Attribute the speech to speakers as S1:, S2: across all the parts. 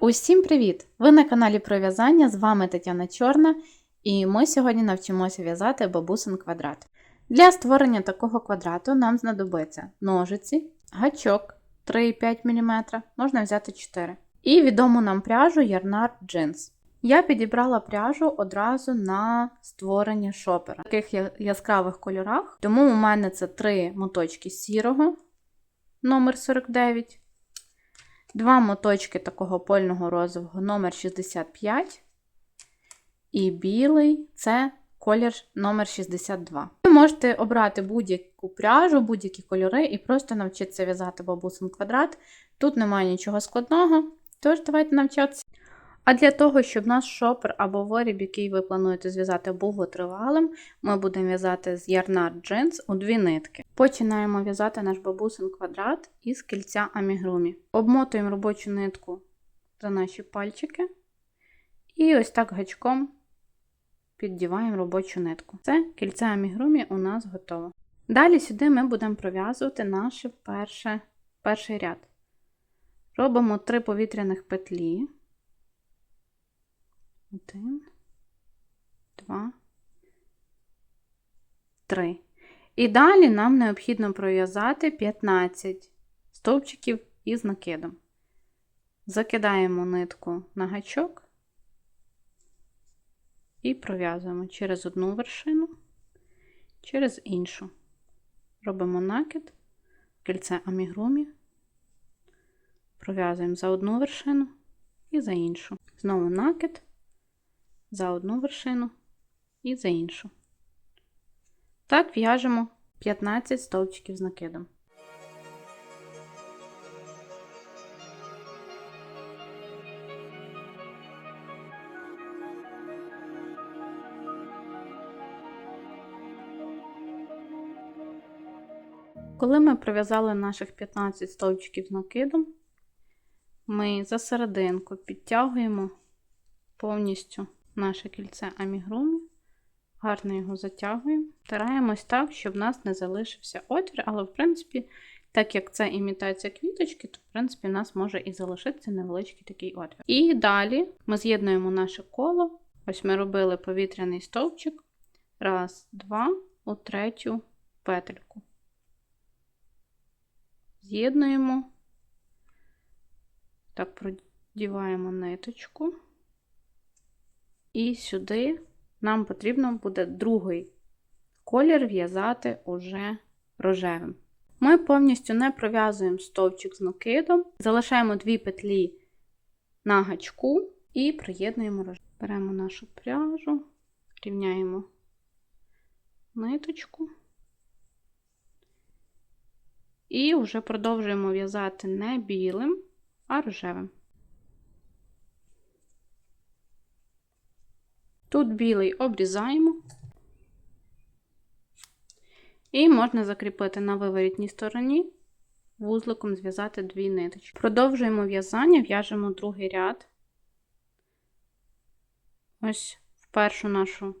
S1: Усім привіт! Ви на каналі про в'язання, з вами Тетяна Чорна, і ми сьогодні навчимося в'язати бабусин квадрат. Для створення такого квадрату нам знадобиться ножиці, гачок 3,5 мм, можна взяти 4 і відому нам пряжу Yarnard Jeans. Я підібрала пряжу одразу на створення шопера в таких яскравих кольорах, тому у мене це три моточки сірого, номер 49. Два моточки такого польного розового номер 65 і білий це колір номер 62. Ви можете обрати будь-яку пряжу, будь-які кольори і просто навчитися в'язати бабусин квадрат. Тут немає нічого складного, тож давайте навчатися. А для того, щоб наш шопер або виріб, який ви плануєте зв'язати, був витривалим, ми будемо в'язати з Yarnard Jeans у дві нитки. Починаємо в'язати наш бабусин квадрат із кільця амігрумі. Обмотуємо робочу нитку за наші пальчики. І ось так гачком піддіваємо робочу нитку. Це кільце амігрумі у нас готово. Далі сюди ми будемо пров'язувати наш перший ряд. Робимо три повітряних петлі. Один, два, три. І далі нам необхідно пров'язати 15 стовпчиків із накидом. Закидаємо нитку на гачок і пров'язуємо через одну вершину, через іншу. Робимо накид, кільце амігрумі, пров'язуємо за одну вершину і за іншу. Знову накид за одну вершину і за іншу. Так в'яжемо 15 стовпчиків з накидом. Коли ми пров'язали наших 15 стовпчиків з накидом, ми за серединку підтягуємо повністю наше кільце амігрумі, гарно його затягуємо. Стараємось так, щоб в нас не залишився отвір, але, в принципі, так як це імітація квіточки, то, в принципі, в нас може і залишитися невеличкий такий отвір. І далі ми з'єднуємо наше коло. Ось ми робили повітряний стовпчик. Раз, два, у третю петельку. З'єднуємо, так, продіваємо ниточку. І сюди нам потрібно буде другий колір в'язати уже рожевим. Ми повністю не пров'язуємо стовпчик з накидом, залишаємо дві петлі на гачку і приєднуємо рожевим. Беремо нашу пряжу, рівняємо ниточку. І вже продовжуємо в'язати не білим, а рожевим. Тут білий обрізаємо. І можна закріпити на виворітній стороні, вузликом зв'язати дві ниточки. Продовжуємо в'язання, в'яжемо другий ряд. Ось в першу нашу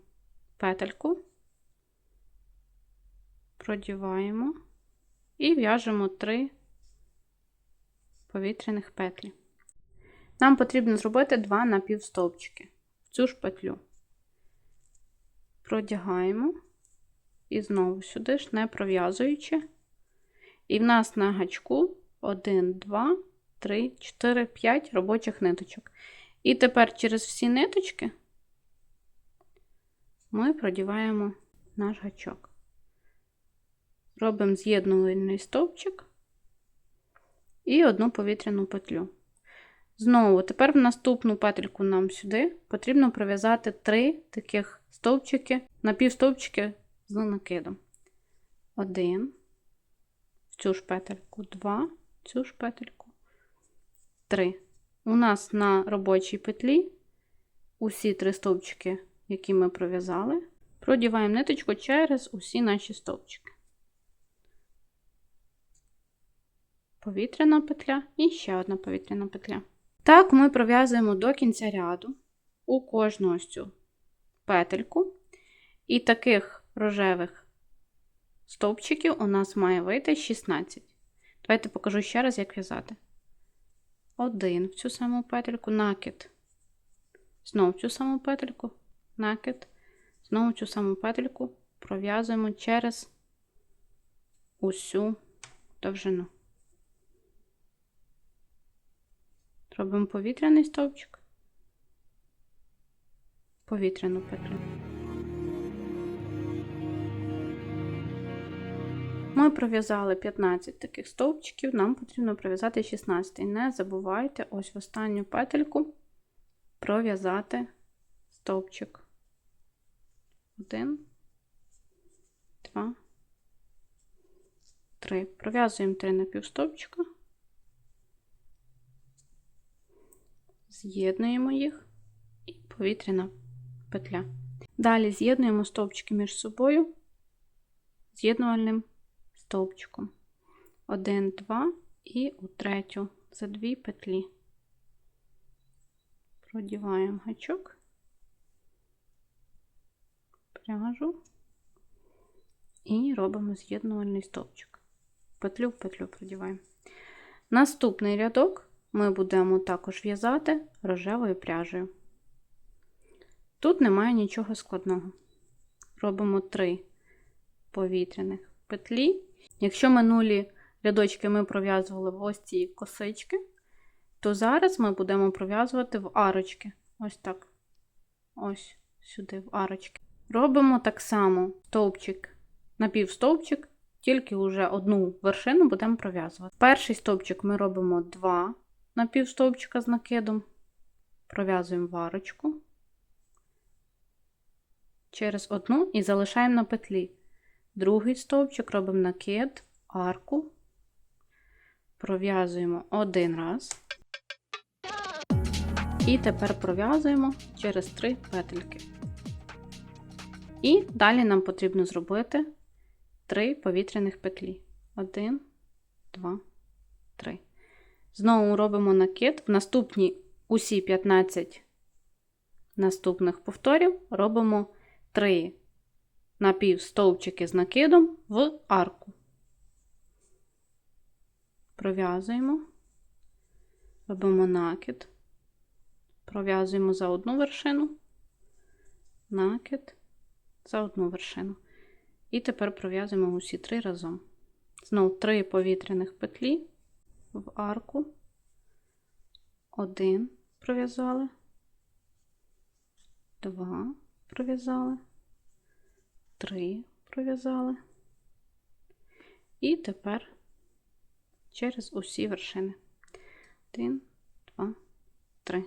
S1: петельку, продіваємо і в'яжемо три повітряних петлі. Нам потрібно зробити два напівстовпчики в цю ж петлю продягаємо і знову сюди ж не пров'язуючи. І в нас на гачку 1, 2, 3, 4, 5 робочих ниточок. І тепер через всі ниточки ми продіваємо наш гачок. Робимо з'єднувальний стовпчик і одну повітряну петлю. Знову, тепер в наступну петельку нам сюди потрібно пров'язати три таких стовпчики, напівстовпчики з накидом. Один, в цю ж петельку, два, в цю ж петельку, три. У нас на робочій петлі усі три стовпчики, які ми пров'язали, продіваємо ниточку через усі наші стовпчики. Повітряна петля і ще одна повітряна петля. Так, ми пров'язуємо до кінця ряду у кожну ось цю петельку. І таких рожевих стовпчиків у нас має вийти 16. Давайте покажу ще раз, як в'язати. один в цю саму петельку, накид. Знову в цю саму петельку, накид, знову в цю саму петельку пров'язуємо через усю довжину. Робимо повітряний стовпчик, повітряну петлю. Ми пров'язали 15 таких стовпчиків, нам потрібно пров'язати 16. Не забувайте ось в останню петельку пров'язати стовпчик. Один, два, три. Пров'язуємо три напівстовпчика. З'єднуємо їх і повітряна петля. Далі з'єднуємо стовпчики між собою з'єднувальним стовпчиком. Один, два і у третю за дві петлі. Продіваємо гачок, пряжу і робимо з'єднувальний стовпчик. Петлю в петлю продіваємо. Наступний рядок ми будемо також в'язати рожевою пряжею. Тут немає нічого складного. Робимо три повітряних петлі. Якщо минулі рядочки ми пров'язували в ось ці косички, то зараз ми будемо пров'язувати в арочки. Ось так. Ось сюди, в арочки. Робимо так само стовпчик, напівстовпчик, тільки вже одну вершину будемо пров'язувати. Перший стовпчик ми робимо два напівстовпчика з накидом, пров'язуємо в арочку через одну і залишаємо на петлі. Другий стовпчик робимо накид, арку, пров'язуємо один раз. І тепер пров'язуємо через три петельки. І далі нам потрібно зробити три повітряних петлі. Один, два, три. Знову робимо накид. В наступні усі 15 наступних повторів робимо 3 напівстовпчики з накидом в арку. Пров'язуємо, робимо накид, пров'язуємо за одну вершину, накид за одну вершину. І тепер пров'язуємо усі три разом. Знову три повітряних петлі в арку, один пров'язали, два пров'язали. Три пров'язали. І тепер через усі вершини. Один, два, три.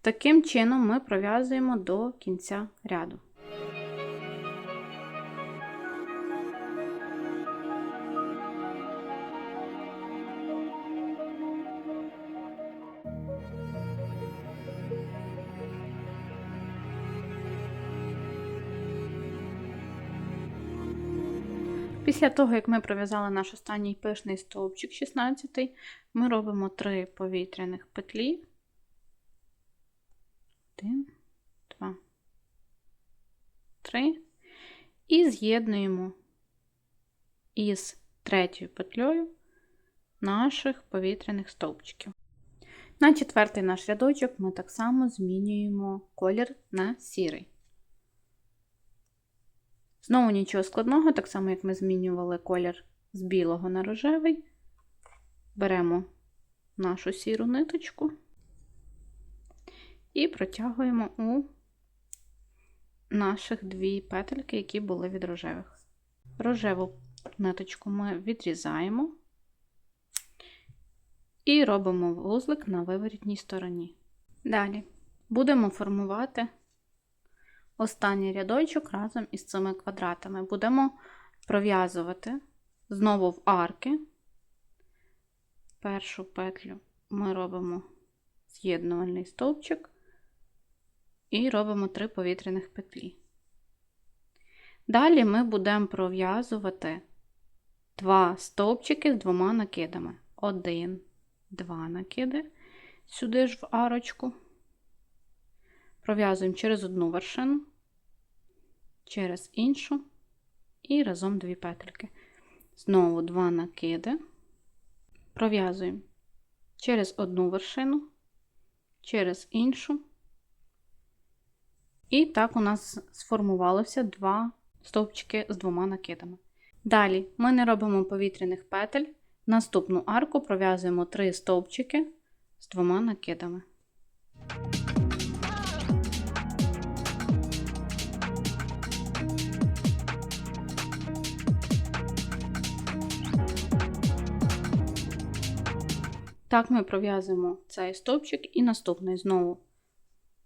S1: Таким чином ми пров'язуємо до кінця ряду. Після того, як ми пров'язали наш останній пишний стовпчик 16, ми робимо 3 повітряних петлі. 1, 2, 3. І з'єднуємо із третьою петлею наших повітряних стовпчиків. На четвертий наш рядочок ми так само змінюємо колір на сірий. Знову нічого складного, так само, як ми змінювали колір з білого на рожевий. Беремо нашу сіру ниточку і протягуємо у наших дві петельки, які були від рожевих. Рожеву ниточку ми відрізаємо і робимо вузлик на виворітній стороні. Далі будемо формувати останній рядочок разом із цими квадратами. Будемо пров'язувати знову в арки. Першу петлю ми робимо з'єднувальний стовпчик і робимо три повітряних петлі. Далі ми будемо пров'язувати два стовпчики з двома накидами. Один, два накиди, сюди ж в арочку. Пров'язуємо через одну вершину, через іншу і разом дві петельки. Знову два накиди, пров'язуємо через одну вершину, через іншу. І так у нас сформувалося два стовпчики з двома накидами. Далі ми не робимо повітряних петель. Наступну арку пров'язуємо 3 стовпчики з двома накидами. Так ми пров'язуємо цей стовпчик і наступний знову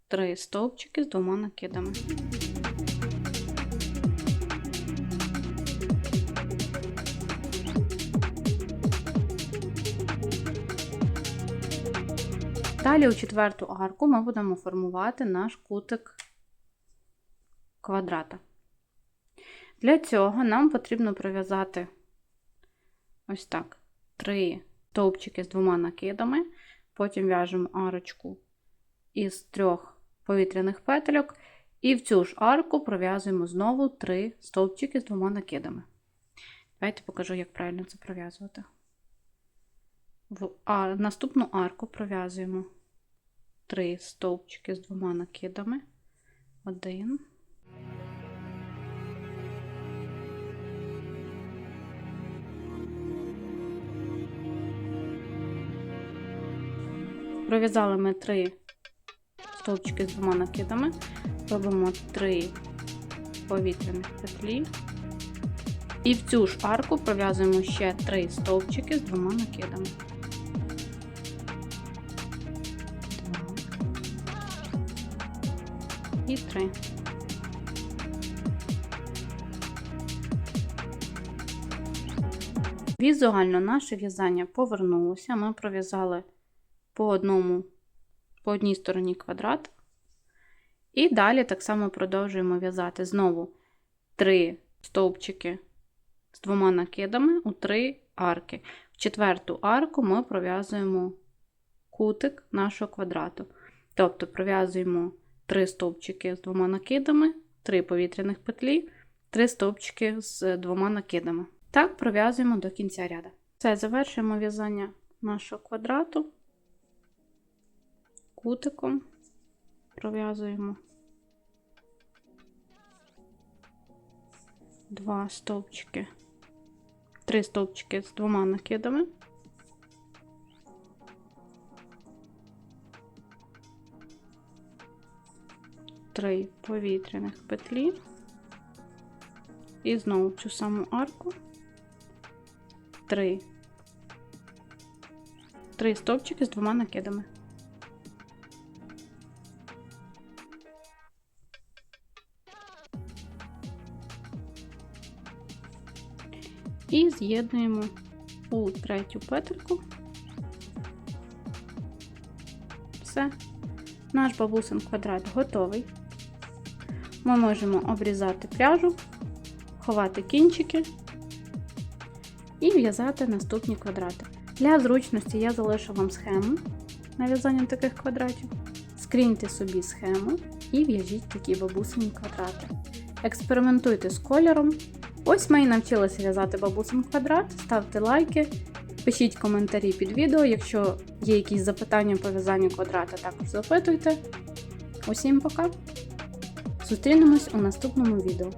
S1: 3 стовпчики з двома накидами. Далі у четверту арку ми будемо формувати наш кутик квадрата. Для цього нам потрібно пров'язати ось так: три стовпчики з двома накидами, потім в'яжемо арочку із трьох повітряних петельок, і в цю ж арку пров'язуємо знову три стовпчики з двома накидами. Давайте покажу, як правильно це пров'язувати. В а, наступну арку пров'язуємо три стовпчики з двома накидами. Один. Пров'язали ми три стовпчики з двома накидами, робимо три повітряних петлі. І в цю ж арку пров'язуємо ще три стовпчики з двома накидами. І три. Візуально наше в'язання повернулося. Ми пров'язали по одному, по одній стороні квадрат. І далі так само продовжуємо в'язати знову три стовпчики з двома накидами у три арки. В четверту арку ми пров'язуємо кутик нашого квадрату. Тобто пров'язуємо три стовпчики з двома накидами, три повітряних петлі, три стовпчики з двома накидами. Так пров'язуємо до кінця ряду. Все, завершуємо в'язання нашого квадрату. Кутиком пров'язуємо. Два стовпчики, три стовпчики з двома накидами. Три повітряних петлі. І знову цю саму арку, три, три стовпчики з двома накидами. І з'єднуємо у третю петельку. Все, наш бабусин квадрат готовий. Ми можемо обрізати пряжу, ховати кінчики і в'язати наступні квадрати. Для зручності я залишу вам схему на в'язання таких квадратів. Скріньте собі схему і в'яжіть такі бабусині квадрати. Експериментуйте з кольором. Ось ми і навчилися в'язати бабусин квадрат. Ставте лайки, пишіть коментарі під відео. Якщо є якісь запитання по в'язанню квадрата, також запитуйте. Усім пока! Зустрінемось у наступному відео.